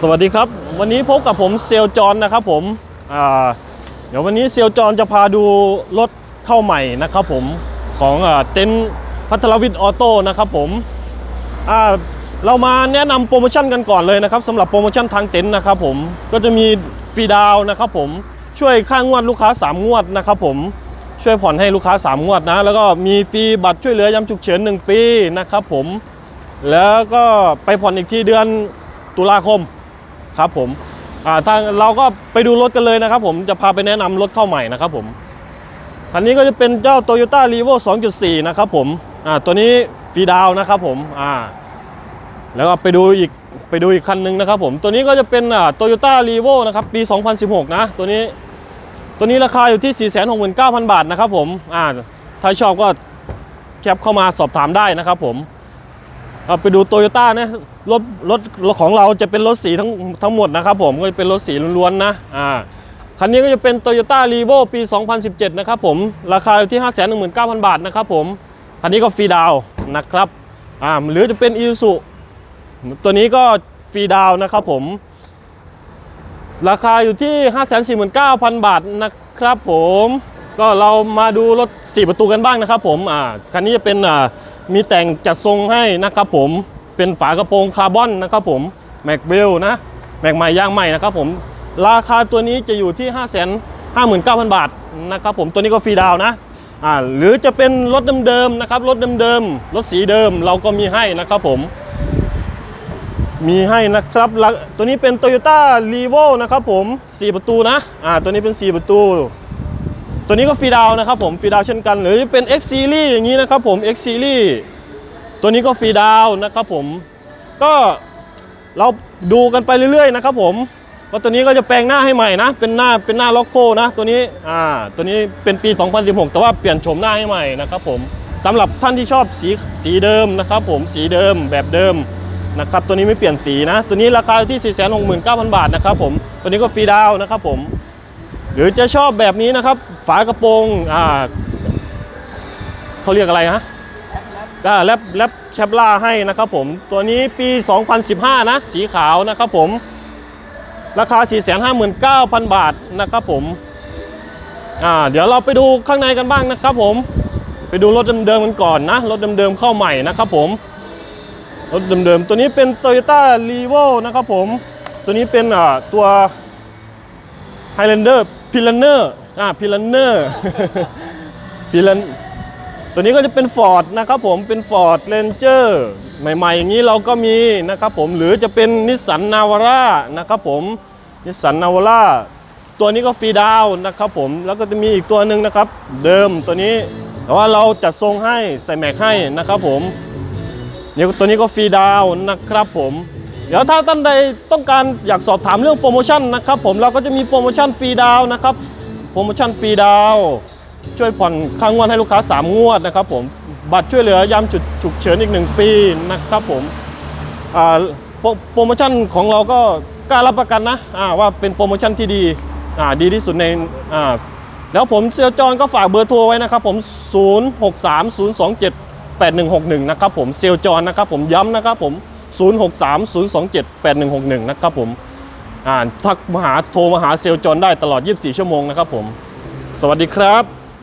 สวัสดีครับ วันนี้พบกับผมเซลจอนนะครับผมเดี๋ยววันนี้เซลจอนจะพาดูรถเข้าใหม่นะครับผมของอเต็นท์พัทรวิทย์ออโต้นะครับผมเรามาแนะนำโปรโมชั่นกันก่อนเลยนะครับสำหรับโปรโมชั่นทางเต็นท์นะครับผมก็จะมีฟรีดาวน์นะครับผมช่วยค่างวดลูกค้า 3 งวดนะครับผมช่วยผ่อนให้ลูกค้า 3 งวดนะ แล้วก็มีฟรีบัตรช่วยเหลือยามฉุกเฉิน1ปีนะครับผมแล้วก็ไปผ่อนอีกที่เดือนตุลาคม ครับผมทางเราก็ไปดูรถกันเลยนะครับผมจะพาไปแนะนำรถเข้าใหม่นะครับผมคันนี้ก็จะเป็นเจ้า Toyota r e v o 2.4 นะครับผมอ่าตัวนี้ฟรีดาวนะครับผมอ่าแล้วก็ไปดูอีกไปดูอีกคันหนึงนะครับผมตัวนี้ก็จะเป็นอ่า Toyota r e v o นะครับปี 2016 นะ ตัวนี้ตัวนี้ราคาอยู่ที่ 469,000 บาทนะครับผมอ่าถ้าชอบก็แคปเข้ามาสอบถามได้นะครับผม เอาไปดูโตโยต้านะรถรถของเราจะเป็นรถสีทั้งทั้งหมดนะครับผมก็จะเป็นรถสีล้วนๆนะอ่าคันนี้ก็จะเป็น Toyota r e v o ปี 2017 นะครับผม ราคาอยู่ที่ 519,000 บาทนะครับผม คันนี้ก็ฟรีดาวนะครับอ่าหรือจะเป็น i s u ตัวนี้ก็ฟรีดาวน์นะครับผม ราคาอยู่ที่ 549,000 บาทนะครับผม ก็เรามาดูรถ 4 ประตูกันบ้างนะครับผมอ่าคันนี้จะเป็นอ่า มีแต่งจัดทรงให้นะครับผมเป็นฝากระโปรงคาร์บอนนะครับผมแม็กเวลนะแม็กใหม่ย่างใหม่นะครับผมราคาตัวนี้จะอยู่ที่ 5 5 9 0 0 0 บาทนะครับผมตัวนี้ก็ฟรีดาวนะอ่าหรือจะเป็นรถเดิมๆนะครับรถเดิมๆรถสีเดิมเราก็มีให้นะครับผม มีให้นะครับตัวนี้เป็น Toyota r e v o นะครับผม 4 ประตูนะอ่าตัวนี้เป็น 4 ประตู ตัวนี้ก็ฟรีดาวนะครับผมฟรีดาวเช่นกัน หรือจะเป็น X Series อย่างนี้นะครับผม X Series ตัวนี้ก็ฟรีดาวนะครับผมก็เราดูกันไปเรื่อยๆนะครับผมก็ตัวนี้ก็จะแปลงหน้าให้ใหม่นะ เป็นหน้าเป็นหน้าล็อกโคนะตัวนี้อ่าตัวนี้เป็นปี 2016 แต่ว่าเปลี่ยนโฉมหน้าให้ใหม่นะครับผมสำหรับท่านที่ชอบสีสีเดิมนะครับผมสีเดิมแบบเดิมนะครับตัวนี้ไม่เปลี่ยนสีนะ ตัวนี้ราคาที่ 469,000 บาทนะครับผมตัวนี้ก็ฟรีดาวนะครับผม หรือจะชอบแบบนี้นะครับ ฝากระโปรงอ่าเขาเรียกอะไรฮะอ่าแรปแรปแคปล่าให้นะครับผม ตัวนี้ปี 2015 นะ สีขาวนะครับผม ราคา 459,000 บาทนะครับผมอ่าเดี๋ยวเราไปดูข้างในกันบ้างนะครับผม ไปดูรถเดิมๆกันก่อนนะ รถเดิมๆเข้าใหม่นะครับผม รถเดิมๆ ตัวนี้เป็น Toyota r e v o นะครับผม ตัวนี้เป็นอ่าตัว Highlander p i l a n e r อ่า p i l a n e r p i l a n ตัวนี้ก็จะเป็น Ford นะครับผมเป็น Ford Ranger ใหม่ๆ อย่างนี้เราก็มีนะครับผมหรือจะเป็น Nissan Navara นะครับผม Nissan Navara ตัวนี้ก็ฟรีดาวนะครับผมแล้วก็จะมีอีกตัวหนึ่งนะครับเดิมตัวนี้แต่ว่าเราจัดทรงให้ใส่แม็กให้นะครับผมเดี๋ยตัวนี้ก็ฟรีดาวนะครับผม เดี๋ยวถ้าท่านใดต้องการอยากสอบถามเรื่องโปรโมชั่นนะครับผมเราก็จะมีโปรโมชั่นฟรีดาวนะครับโปรโมชั่นฟรีดาวช่วยผ่อนค่างวดให้ลูกค้า 3 งวดนะครับผมบัตรช่วยเหลือยามจุดฉุกเฉินอีก 1 ปีนะครับผมโปรโปรโมชั่นของเราก็กล้ารับประกันนะว่าเป็นโปรโมชั่นที่ดีดีที่สุดในแล้วผมเซลจอนก็ฝากเบอร์โทรไว้นะครับผม 063027 8161 นะครับผมเซลจอนนะครับผมย้ำนะครับผม 0630278161 นะครับผมอ่าทักมาหาโทรมาหาเซลจอนได้ตลอด 24 ชั่วโมงนะครับผม สวัสดีครับ